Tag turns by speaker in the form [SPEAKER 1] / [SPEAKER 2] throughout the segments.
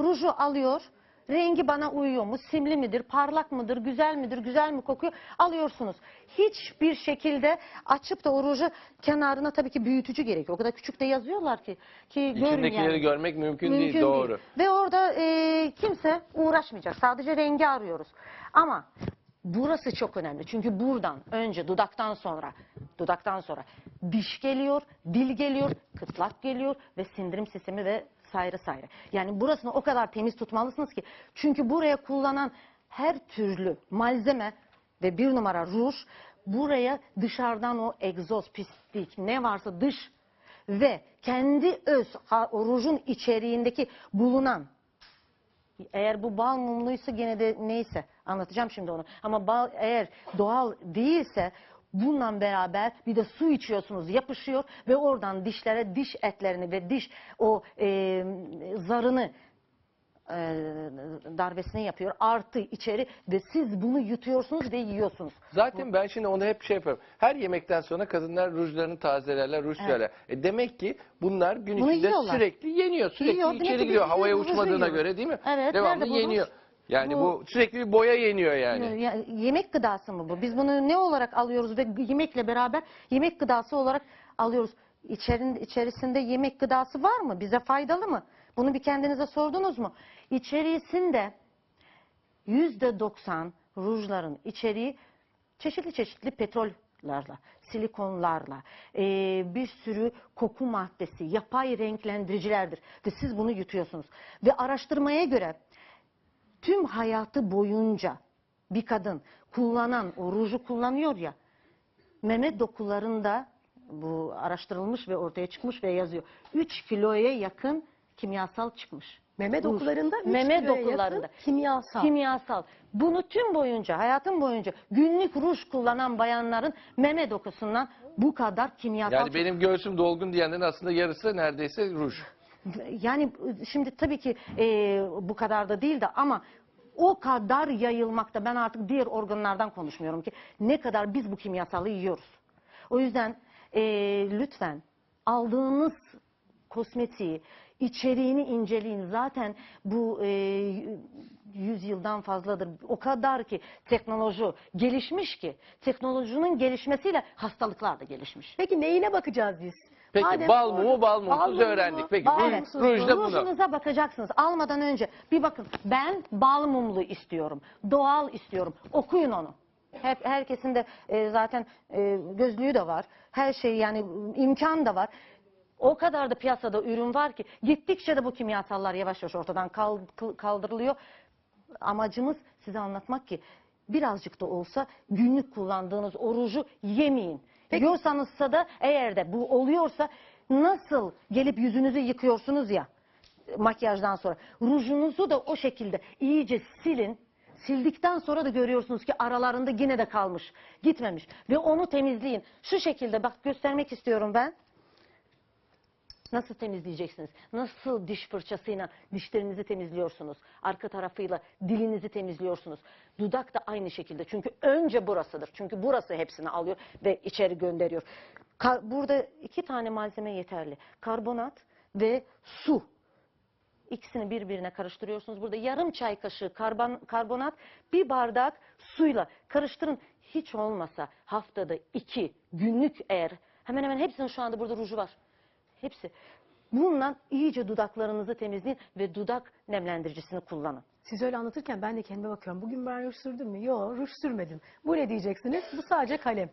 [SPEAKER 1] ruju alıyor. Rengi bana uyuyor mu? Simli midir? Parlak mıdır? Güzel midir? Güzel mi kokuyor? Alıyorsunuz. Hiçbir şekilde açıp da o ruju kenarına tabii ki büyütücü gerekiyor. O kadar küçük de yazıyorlar ki ki görün
[SPEAKER 2] İçindekileri
[SPEAKER 1] yani.
[SPEAKER 2] görmek mümkün,
[SPEAKER 1] Mümkün
[SPEAKER 2] değil. Doğru.
[SPEAKER 1] Ve orada e, kimse uğraşmayacak. Sadece rengi arıyoruz. Ama burası çok önemli. Çünkü buradan önce dudaktan sonra dudaktan sonra diş geliyor, dil geliyor, kıtlak geliyor ve sindirim sistemi ve sayrı sayrı. Yani burasını o kadar temiz tutmalısınız ki. Çünkü buraya kullanan her türlü malzeme ve bir numara ruj buraya dışarıdan o egzoz, pislik ne varsa dış ve kendi öz o rujun içeriğindeki bulunan eğer bu bal mumluysa gene de neyse anlatacağım şimdi onu. Ama bal eğer doğal değilse bununla beraber bir de su içiyorsunuz yapışıyor ve oradan dişlere diş etlerini ve diş o e, zarını e, darbesini yapıyor artı içeri ve siz bunu yutuyorsunuz ve yiyorsunuz.
[SPEAKER 2] Zaten ben şimdi onu hep şey yapıyorum. Her yemekten sonra kadınlar rujlarını tazelerler, ruj sürerler. E demek ki bunlar gün
[SPEAKER 1] Bunu
[SPEAKER 2] içinde
[SPEAKER 1] yiyorlar.
[SPEAKER 2] sürekli yeniyor. Sürekli
[SPEAKER 1] Yiyor,
[SPEAKER 2] içeri
[SPEAKER 1] ki
[SPEAKER 2] gidiyor.
[SPEAKER 1] biz
[SPEAKER 2] Havaya uçmadığına
[SPEAKER 1] yiyoruz.
[SPEAKER 2] göre değil mi?
[SPEAKER 1] Evet,
[SPEAKER 2] Devamlı
[SPEAKER 1] nerede bu ruj?
[SPEAKER 2] yeniyor. Yani
[SPEAKER 1] Bu-
[SPEAKER 2] bu, sürekli bir boya yeniyor yani.
[SPEAKER 1] Yani yemek gıdası mı bu? Biz bunu ne olarak alıyoruz ve yemekle beraber yemek gıdası olarak alıyoruz. İçerin, içerisinde yemek gıdası var mı? Bize faydalı mı? Bunu bir kendinize sordunuz mu? İçerisinde yüzde doksan rujların içeriği çeşitli çeşitli petrollerle, silikonlarla, eee, bir sürü koku maddesi, yapay renklendiricilerdir. Ve siz bunu yutuyorsunuz. Ve araştırmaya göre tüm hayatı boyunca bir kadın kullanan o ruju kullanıyor ya meme dokularında bu araştırılmış ve ortaya çıkmış ve yazıyor. 3 kiloya yakın kimyasal çıkmış.
[SPEAKER 3] Meme
[SPEAKER 1] Ruj.
[SPEAKER 3] dokularında üç
[SPEAKER 1] meme
[SPEAKER 3] kiloya yakın
[SPEAKER 1] dokularında
[SPEAKER 3] kimyasal.
[SPEAKER 1] kimyasal. Bunu tüm boyunca, hayatın boyunca günlük ruj kullanan bayanların meme dokusundan bu kadar kimyasal
[SPEAKER 2] Yani benim göğsüm dolgun diyenlerin aslında yarısı neredeyse ruj.
[SPEAKER 1] Yani şimdi tabii ki e, bu kadar da değil de ama o kadar yayılmakta ben artık diğer organlardan konuşmuyorum ki ne kadar biz bu kimyasalı yiyoruz. O yüzden e, lütfen aldığınız kosmetiği içeriğini inceleyin. Zaten bu e, 100 yıldan fazladır. O kadar ki teknoloji gelişmiş ki teknolojinin gelişmesiyle hastalıklar da gelişmiş.
[SPEAKER 3] Peki neyine bakacağız biz?
[SPEAKER 2] Peki
[SPEAKER 3] Madem
[SPEAKER 2] bal
[SPEAKER 3] doğru-
[SPEAKER 2] mumu bal mumsuz
[SPEAKER 3] mumu,
[SPEAKER 2] öğrendik. Peki
[SPEAKER 3] bal mumsuz.
[SPEAKER 2] ruj da bunu.
[SPEAKER 1] Rujunuza bakacaksınız. Almadan önce bir bakın. Ben bal mumlu istiyorum. Doğal istiyorum. Okuyun onu. Hep herkesin de e, zaten e, gözlüğü de var. Her şey yani imkan da var. O kadar da piyasada ürün var ki gittikçe de bu kimyasallar yavaş yavaş ortadan kal- kaldırılıyor. Amacımız size anlatmak ki birazcık da olsa günlük kullandığınız o ruju yemeyin. Yiyorsanızsa da eğer de bu oluyorsa nasıl gelip yüzünüzü yıkıyorsunuz ya makyajdan sonra. Rujunuzu da o şekilde iyice silin. Sildikten sonra da görüyorsunuz ki aralarında yine de kalmış, gitmemiş. Ve onu temizleyin. Şu şekilde bak göstermek istiyorum ben. Nasıl temizleyeceksiniz? Nasıl diş fırçasıyla dişlerinizi temizliyorsunuz? Arka tarafıyla dilinizi temizliyorsunuz. Dudak da aynı şekilde. Çünkü önce burasıdır. Çünkü burası hepsini alıyor ve içeri gönderiyor. Ka- Burada iki tane malzeme yeterli. Karbonat ve su. İkisini birbirine karıştırıyorsunuz. Burada yarım çay kaşığı karbon, karbonat, bir bardak suyla karıştırın. Hiç olmasa haftada iki günlük eğer hemen hemen hepsinin şu anda burada ruju var. Hepsi. Bununla iyice dudaklarınızı temizleyin ve dudak nemlendiricisini kullanın.
[SPEAKER 3] Siz öyle anlatırken ben de kendime bakıyorum. Bugün ben ruj sürdüm mü? Yok ruj sürmedim. Bu ne diyeceksiniz? Bu sadece kalem.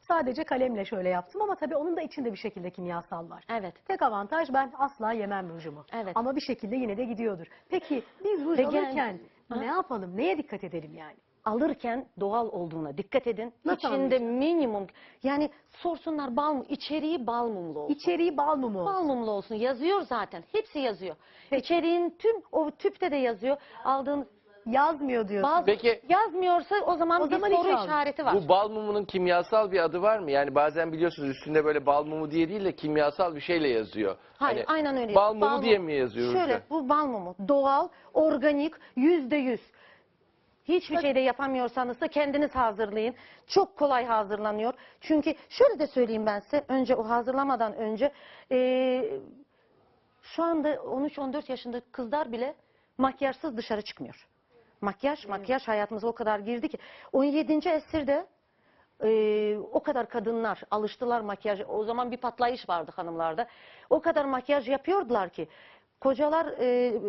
[SPEAKER 3] Sadece kalemle şöyle yaptım ama tabii onun da içinde bir şekilde kimyasal var.
[SPEAKER 1] Evet.
[SPEAKER 3] Tek avantaj ben asla yemem rujumu.
[SPEAKER 1] Evet.
[SPEAKER 3] Ama bir şekilde yine de gidiyordur. Peki biz ruj
[SPEAKER 1] gel-
[SPEAKER 3] alırken
[SPEAKER 1] Ha?
[SPEAKER 3] ne yapalım? Neye dikkat edelim yani?
[SPEAKER 1] Alırken doğal olduğuna dikkat edin.
[SPEAKER 3] Nasıl
[SPEAKER 1] İçinde
[SPEAKER 3] anlayacağım?
[SPEAKER 1] minimum yani sorsunlar bal mı? İçeriği bal mumlu olsun.
[SPEAKER 3] İçeriği bal mumu.
[SPEAKER 1] Bal mumlu olsun. Yazıyor zaten. Hepsi yazıyor. İçeriğin tüm o tüpte de yazıyor. Aldığınız
[SPEAKER 3] Yazmıyor diyorsun.
[SPEAKER 1] bazı
[SPEAKER 2] Peki-
[SPEAKER 1] yazmıyorsa o zaman
[SPEAKER 3] O
[SPEAKER 1] bir
[SPEAKER 3] zaman
[SPEAKER 1] soru
[SPEAKER 3] hiç alma.
[SPEAKER 1] işareti var.
[SPEAKER 2] Bu bal mumunun kimyasal bir adı var mı? Yani bazen biliyorsunuz üstünde böyle bal mumu diye değil de kimyasal bir şeyle yazıyor.
[SPEAKER 1] Hayır,
[SPEAKER 2] Hani
[SPEAKER 1] aynen öyle.
[SPEAKER 2] Bal mumu
[SPEAKER 1] Bal
[SPEAKER 2] diye mi yazıyor?
[SPEAKER 1] Şöyle, bu bal mumu. Doğal, organik, yüzde yüz. Hiçbir şey de yapamıyorsanız da kendiniz hazırlayın. Çok kolay hazırlanıyor. Çünkü şöyle de söyleyeyim ben size. Önce o hazırlamadan önce eee, Şu anda 13-14 yaşında kızlar bile makyajsız dışarı çıkmıyor. Makyaj, makyaj hayatımıza o kadar girdi ki 17. esirde e, o kadar kadınlar alıştılar makyaj. O zaman bir patlayış vardı hanımlarda. O kadar makyaj yapıyordular ki kocalar e,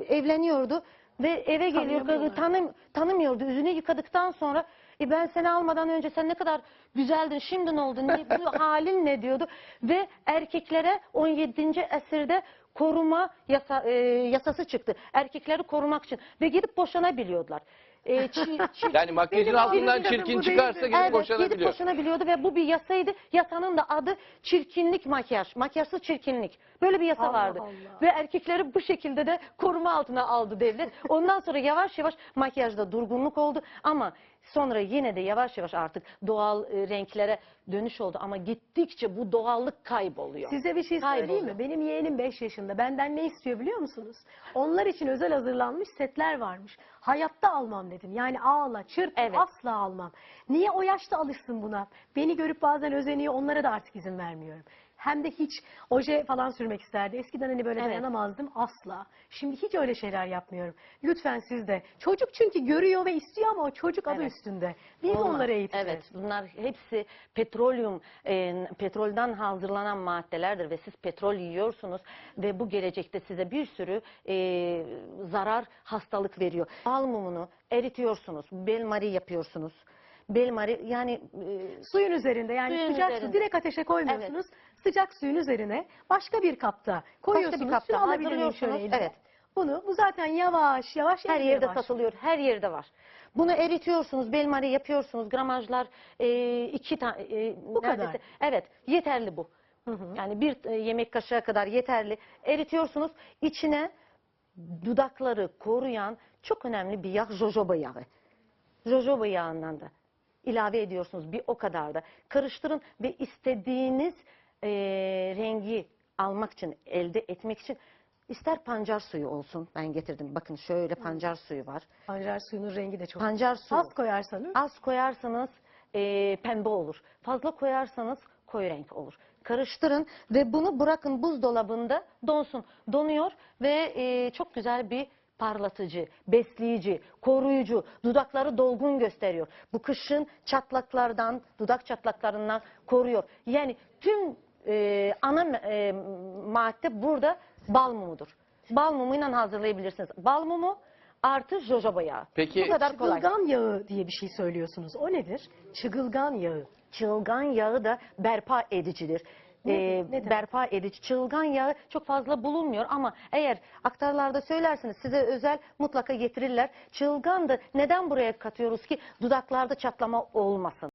[SPEAKER 1] evleniyordu ve eve geliyor
[SPEAKER 3] Tanıyamıyorlar.
[SPEAKER 1] tanım, tanımıyordu. Yüzünü yıkadıktan sonra e ben seni almadan önce sen ne kadar güzeldin şimdi ne oldu ne, bu halin ne diyordu ve erkeklere 17. esirde koruma yasa, e, yasası çıktı. Erkekleri korumak için ve gidip boşanabiliyorlar. E, çi- çi-
[SPEAKER 2] Yani makyajın
[SPEAKER 3] Benim
[SPEAKER 2] altından
[SPEAKER 3] abim
[SPEAKER 2] çirkin çıkarsa gidip
[SPEAKER 1] Evet, gidip
[SPEAKER 2] boşanabiliyor.
[SPEAKER 1] boşanabiliyordu ve bu bir yasaydı. Yasanın da adı çirkinlik makyaj. Makyajsız çirkinlik. Böyle bir yasa
[SPEAKER 3] Allah
[SPEAKER 1] vardı.
[SPEAKER 3] Allah.
[SPEAKER 1] Ve erkekleri bu şekilde de koruma altına aldı devlet. Ondan sonra yavaş yavaş makyajda durgunluk oldu ama sonra yine de yavaş yavaş artık doğal e, renklere dönüş oldu ama gittikçe bu doğallık kayboluyor.
[SPEAKER 3] Size bir şey söyleyeyim mi? Benim yeğenim 5 yaşında. Benden ne istiyor biliyor musunuz? Onlar için özel hazırlanmış setler varmış. Hayatta almam dedim. Yani ağla, çırp,
[SPEAKER 1] Evet.
[SPEAKER 3] asla almam. Niye o yaşta alışsın buna? Beni görüp bazen özeniyor. Onlara da artık izin vermiyorum. Hem de hiç oje falan sürmek isterdi. Eskiden hani böyle
[SPEAKER 1] Evet.
[SPEAKER 3] dayanamazdım asla. Şimdi hiç öyle şeyler yapmıyorum. Lütfen siz de. Çocuk çünkü görüyor ve istiyor ama o çocuk adı
[SPEAKER 1] Evet.
[SPEAKER 3] üstünde. Biz
[SPEAKER 1] Olmaz.
[SPEAKER 3] onları eğiteceğiz.
[SPEAKER 1] Evet, bunlar hepsi petrolyum, e, petrolden hazırlanan maddelerdir ve siz petrol yiyorsunuz ve bu gelecekte size bir sürü e, zarar, hastalık veriyor. Bal mumunu eritiyorsunuz, belmari yapıyorsunuz. Belmari yani e,
[SPEAKER 3] Suyun üzerinde yani
[SPEAKER 1] Suyun
[SPEAKER 3] sıcak su
[SPEAKER 1] üzerinde.
[SPEAKER 3] direkt ateşe koymuyorsunuz. Sıcak suyun üzerine başka bir kapta koyuyorsunuz.
[SPEAKER 1] kapta
[SPEAKER 3] Şunu alabilir miyim
[SPEAKER 1] hazırlıyorsunuz,
[SPEAKER 3] şöyle elime?
[SPEAKER 1] evet.
[SPEAKER 3] Bunu bu zaten yavaş yavaş
[SPEAKER 1] her yerde
[SPEAKER 3] başlıyor.
[SPEAKER 1] satılıyor, her yerde var. Bunu eritiyorsunuz, belmari yapıyorsunuz, gramajlar e, iki tane,
[SPEAKER 3] Bu kadar.
[SPEAKER 1] Evet, yeterli bu.
[SPEAKER 3] Hı hı.
[SPEAKER 1] Yani bir e, yemek kaşığı kadar yeterli. Eritiyorsunuz. İçine dudakları koruyan çok önemli bir yağ jojoba yağı. Jojoba yağından da ilave ediyorsunuz bir o kadar da. Karıştırın ve istediğiniz e, rengi almak için, elde etmek için ister pancar suyu olsun. Ben getirdim. Bakın şöyle pancar suyu var.
[SPEAKER 3] Pancar suyunun rengi de çok.
[SPEAKER 1] Pancar suyu.
[SPEAKER 3] Az koyarsanız
[SPEAKER 1] Az koyarsanız e, pembe olur. Fazla koyarsanız koyu renk olur. Karıştırın ve bunu bırakın buzdolabında donsun. Donuyor ve e, çok güzel bir parlatıcı, besleyici, koruyucu, dudakları dolgun gösteriyor. Bu kışın çatlaklardan, dudak çatlaklarından koruyor. Yani tüm e, ana e, madde burada bal mumudur. Bal mumuyla hazırlayabilirsiniz. Bal mumu artı jojoba yağı.
[SPEAKER 2] Peki-
[SPEAKER 1] Bu kadar kolay.
[SPEAKER 3] çıgılgan yağı diye bir şey söylüyorsunuz. O nedir? Çıgılgan yağı.
[SPEAKER 1] Çılgan yağı da berpa edicidir.
[SPEAKER 3] Ne-
[SPEAKER 1] Ee,
[SPEAKER 3] ne
[SPEAKER 1] berpa edici. Çılgan yağı çok fazla bulunmuyor ama eğer aktarlarda söylerseniz size özel mutlaka getirirler. Çılgan da neden buraya katıyoruz ki dudaklarda çatlama olmasın.